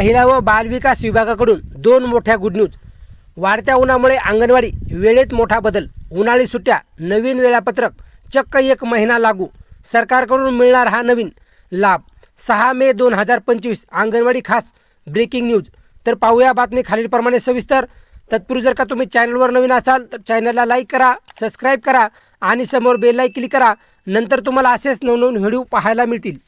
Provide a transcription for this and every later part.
महिला व बालविकास विभागाकडून दोन मोठ्या गुड न्यूज वाढत्या उन्हामुळे अंगणवाडी वेळेत मोठा बदल. उन्हाळी सुट्ट्या नवीन वेळापत्रक चक्क एक महिना लागू. सरकारकडून मिळणार हा नवीन लाभ. सहा मे दोन हजार पंचवीस अंगणवाडी खास ब्रेकिंग न्यूज तर पाहूया बातमी खालीलप्रमाणे सविस्तर. तत्पूर्वी जर का तुम्ही चॅनलवर नवीन असाल तर चॅनलला लाईक करा सबस्क्राईब करा आणि समोर बेल लाईक क्लिक करा. नंतर तुम्हाला असेच नवनवीन व्हिडिओ पाहायला मिळतील.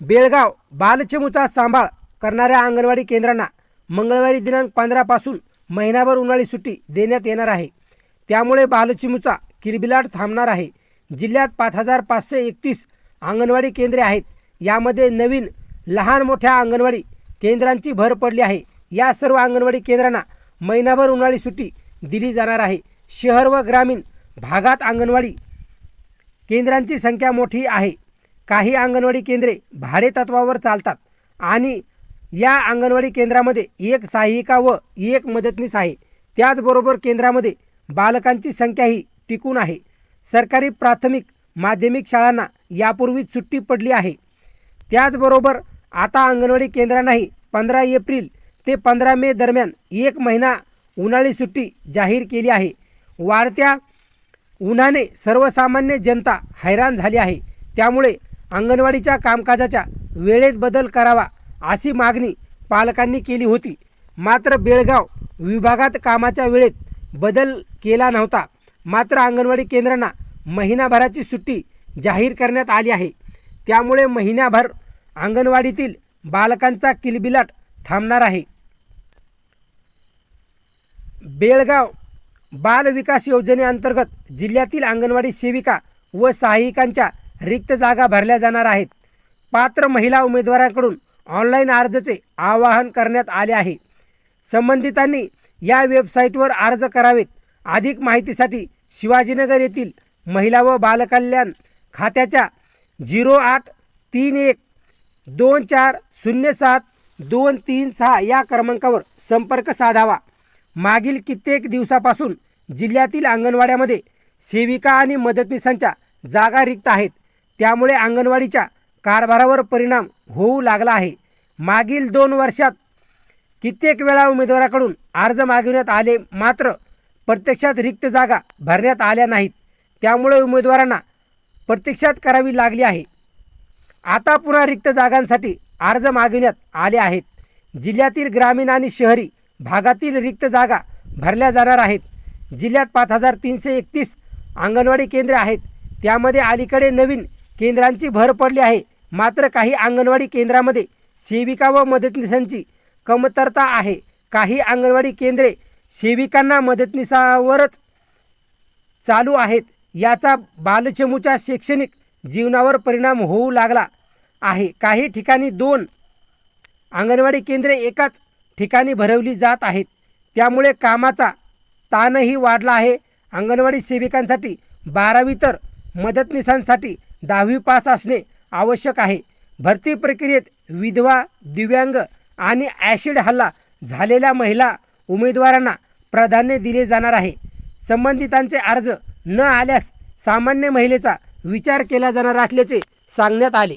बेळगाव बालचिमुचा सांभाळ करणाऱ्या अंगणवाडी केंद्रांना मंगळवारी दिनांक पंधरापासून महिनाभर उन्हाळी सुट्टी देण्यात येणार आहे. त्यामुळे बालचिमुचा किरबिलाट थांबणार आहे. जिल्ह्यात पाच हजार पाचशे एकतीस अंगणवाडी केंद्रे आहेत. यामध्ये नवीन लहान मोठ्या अंगणवाडी केंद्रांची भर पडली आहे. या सर्व अंगणवाडी केंद्रांना महिनाभर उन्हाळी सुट्टी दिली जाणार आहे. शहर व ग्रामीण भागात अंगणवाडी केंद्रांची संख्या मोठी आहे. काही अंगणवाडी केंद्रे भाडेतत्वावर चालतात आणि या अंगणवाडी केंद्रामध्ये एक सहाय्यिका व एक मदतनीस आहे. त्याचबरोबर केंद्रामध्ये बालकांची संख्याही टिकून आहे. सरकारी प्राथमिक माध्यमिक शाळांना यापूर्वीच सुट्टी पडली आहे. त्याचबरोबर आता अंगणवाडी केंद्रांनाही पंधरा एप्रिल ते पंधरा मे दरम्यान एक महिना उन्हाळी सुट्टी जाहीर केली आहे. वाढत्या उन्हाने सर्वसामान्य जनता हैराण झाली आहे. त्यामुळे अंगणवाडीच्या कामकाजाच्या वेळेत बदल करावा अशी मागणी पालकांनी केली होती. मात्र बेळगाव विभागात कामाच्या वेळेत बदल केला नव्हता. मात्र अंगणवाडी केंद्रांना महिनाभराची सुट्टी जाहीर करण्यात आली आहे. त्यामुळे महिन्याभर अंगणवाडीतील बालकांचा किलबिलाट थांबणार आहे. बेळगाव बाल विकास योजनेअंतर्गत जिल्ह्यातील अंगणवाडी सेविका व सहायिकांच्या रिक्त जागा भरल्या जाणार आहेत. पात्र महिला उमेदवारांकडून ऑनलाईन अर्जचे आवाहन करण्यात आले आहे. संबंधितांनी या वेबसाईटवर अर्ज करावेत. अधिक माहितीसाठी शिवाजीनगर येथील महिला व बालकल्याण खात्याच्या झिरो आठ तीन एक दोन चार शून्य सात दोन तीन सहा या क्रमांकावर संपर्क साधावा. मागील कित्येक दिवसापासून जिल्ह्यातील अंगणवाड्यामध्ये सेविका आणि मदतनीसांच्या जागा रिक्त आहेत. त्यामुळे अंगणवाडीच्या कारभारावर परिणाम होऊ लागला आहे. मागील दोन वर्षात कित्येक वेळा उमेदवाराकडून अर्ज मागविण्यात आले मात्र प्रत्यक्षात रिक्त जागा भरण्यात आल्या नाहीत. त्यामुळे उमेदवारांना प्रत्यक्षात करावी लागली आहे. आता पुन्हा रिक्त जागांसाठी अर्ज मागविण्यात आले आहेत. जिल्ह्यातील ग्रामीण आणि शहरी भागातील रिक्त जागा भरल्या जाणार आहेत. जिल्ह्यात पाच हजार तीनशे एकतीस अंगणवाडी केंद्रे आहेत. त्यामध्ये अलीकडे नवीन केंद्रांची भर पडली आहे. मात्र काही अंगणवाडी केंद्रामध्ये सेविका व मदतनीसांची कमतरता आहे. काही अंगणवाडी केंद्रे सेविकांना मदतनीसावरच चालू आहेत. याचा बालचमूच्या शैक्षणिक जीवनावर परिणाम होऊ लागला आहे. काही ठिकाणी दोन अंगणवाडी केंद्रे एकाच ठिकाणी भरवली जात आहेत. त्यामुळे कामाचा ताणही वाढला आहे. अंगणवाडी सेविकांसाठी बारावी तर मदतनीसांसाठी दहावी पास असणे आवश्यक आहे. भरती प्रक्रियेत विधवा दिव्यांग आणि ॲसिड हल्ला झालेल्या महिला उमेदवारांना प्राधान्य दिले जाणार आहे. संबंधितांचे अर्ज न आल्यास सामान्य महिलेचा विचार केला जाणार असल्याचे सांगण्यात आले.